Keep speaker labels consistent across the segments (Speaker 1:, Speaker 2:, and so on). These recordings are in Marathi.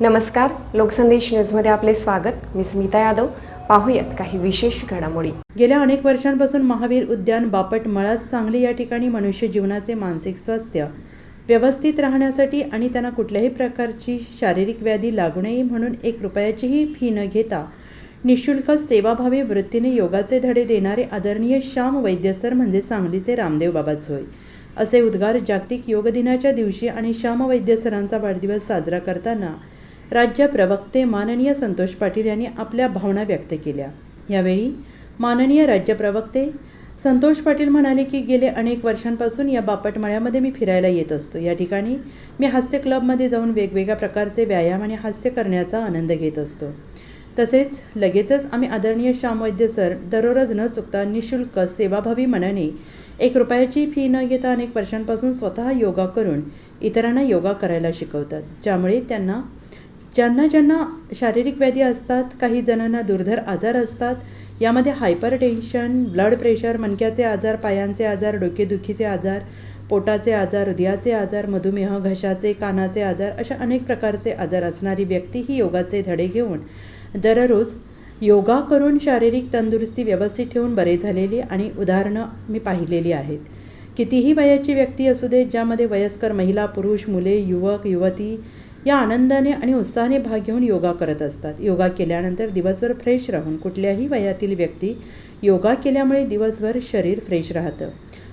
Speaker 1: नमस्कार लोकसंदेश न्यूजमध्ये आपले स्वागत. मी स्मिता यादव. पाहूयात काही विशेष घडामोडी.
Speaker 2: गेल्या अनेक वर्षांपासून महावीर उद्यान बापट मळास सांगली या ठिकाणी मनुष्य जीवनाचे मानसिक स्वास्थ्य व्यवस्थित राहण्यासाठी आणि त्यांना कुठल्याही प्रकारची शारीरिक व्याधी लागू नये म्हणून एक रुपयाचीही फी न घेता निशुल्क सेवाभावी वृत्तीने योगाचे धडे देणारे आदरणीय श्याम वैद्य सर म्हणजे सांगलीचे रामदेव बाबाच होय असे उद्गार जागतिक योग दिनाच्या दिवशी आणि श्याम वैद्य सरांचा वाढदिवस साजरा करताना राज्य प्रवक्ते माननीय संतोष पाटील यांनी आपल्या भावना व्यक्त केल्या. यावेळी माननीय राज्य प्रवक्ते संतोष पाटील म्हणाले की गेले अनेक वर्षांपासून या बापटमळ्यामध्ये मी फिरायला येत असतो. या ठिकाणी मी हास्य क्लबमध्ये जाऊन वेगवेगळ्या प्रकारचे व्यायाम आणि हास्य करण्याचा आनंद घेत असतो. तसेच लगेचच आम्ही आदरणीय श्याम वैद्य सर दररोज न चुकता निशुल्क सेवाभावी मनाने एक रुपयाची फी न घेता अनेक वर्षांपासून स्वतः योगा करून इतरांना योगा करायला शिकवतात. ज्यामुळे त्यांना ज्यांना ज्यांना शारीरिक व्याधी असतात काही जणांना दुर्धर आजार असतात यामध्ये हायपर टेन्शन ब्लड प्रेशर मणक्याचे आजार पायांचे आजार डोकेदुखीचे आजार पोटाचे आजार हृदयाचे आजार मधुमेह घशाचे कानाचे आजार अशा अनेक प्रकारचे आजार असणारी व्यक्ती ही योगाचे धडे घेऊन दररोज योगा करून शारीरिक तंदुरुस्ती व्यवस्थित ठेवून बरे झालेली आणि उदाहरणं मी पाहिलेली आहेत. कितीही वयाची व्यक्ती असू दे ज्यामध्ये वयस्कर महिला पुरुष मुले युवक युवती या आनंदाने आणि उत्साहाने भाग घेऊन योगा करत असतात. योगा केल्यानंतर दिवसभर फ्रेश राहून कुठल्याही वयातील व्यक्ती योगा केल्यामुळे दिवसभर शरीर फ्रेश राहतं.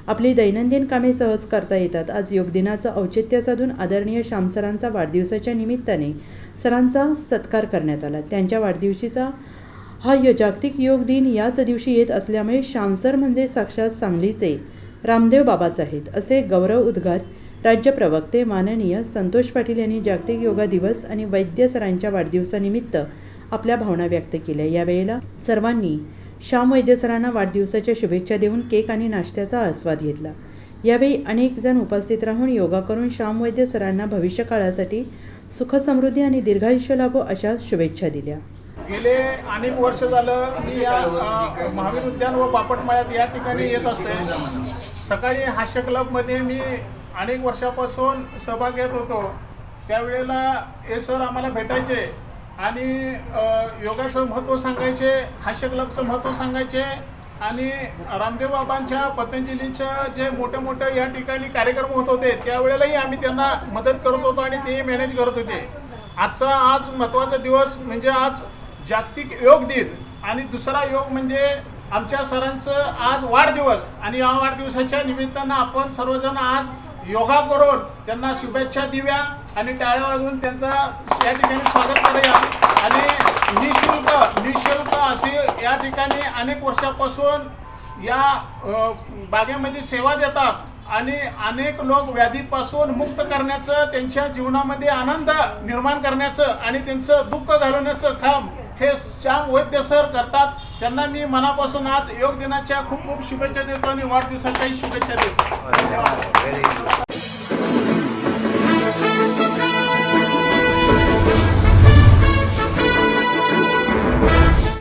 Speaker 2: आपली दैनंदिन कामे सहज करता येतात. आज योगदिनाचं औचित्य साधून आदरणीय श्यामसरांचा वाढदिवसाच्या निमित्ताने सरांचा सत्कार करण्यात आला. त्यांच्या वाढदिवशीचा हा य जागतिक योग दिन याच दिवशी येत असल्यामुळे श्यामसर म्हणजे साक्षात सांगलीचे रामदेव बाबाच आहेत. असे गौरव उद्गार राज्य प्रवक्ते माननीय संतोष पाटील यांनी जागतिक योगा दिवस आणि वैद्य सरांच्या वाढदिवसानिमित्त आपल्या भावना व्यक्त केल्या. यावेळेला सर्वांनी श्याम वैद्य सरांना वाढदिवसाच्या शुभेच्छा देऊन केक आणि नाश्त्याचा आस्वाद घेतला. यावेळी अनेक जण उपस्थित राहून योगा करून श्याम वैद्य सरांना भविष्य काळासाठी सुखसमृद्धी आणि दीर्घायुष्य लाभो अशा शुभेच्छा दिल्या.
Speaker 3: गेले अनेक वर्ष झालं मी या महावीर उद्यान व बापटमाळ्यात या ठिकाणी येत असते. सकाळी हास्य क्लबमध्ये मी अनेक वर्षापासून सहभाग घेत होतो. त्यावेळेला हे सर आम्हाला भेटायचे आणि योगाचं महत्त्व सांगायचे हास्य क्लबचं महत्त्व सांगायचे आणि रामदेव बाबांच्या पतंजलीचं जे मोठे मोठे या ठिकाणी कार्यक्रम होत होते त्यावेळेलाही आम्ही त्यांना मदत करत होतो आणि ते मॅनेज करत होते. आजचा आज महत्त्वाचा दिवस म्हणजे आज जागतिक योग दिन आणि दुसरा योग म्हणजे आमच्या सरांचं आज वाढदिवस आणि या वाढदिवसाच्या निमित्तानं आपण सर्वजण आज योगा करून त्यांना शुभेच्छा देऊया आणि टाळ्या वाजवून त्यांचा या ठिकाणी स्वागत करूया. आणि निशुल्क निशुल्क असे या ठिकाणी अनेक वर्षापासून या बागेमध्ये सेवा देतात आणि अनेक लोक व्याधीपासून मुक्त करण्याचं त्यांच्या जीवनामध्ये आनंद निर्माण करण्याचं आणि त्यांचं दुःख घालवण्याचं काम हे श्याम वैद्य सर करतात. त्यांना मी मनापासून आज योग दिनाच्या खूप खूप शुभेच्छा देतो आणि वाढदिवसाच्याही शुभेच्छा देतो. धन्यवाद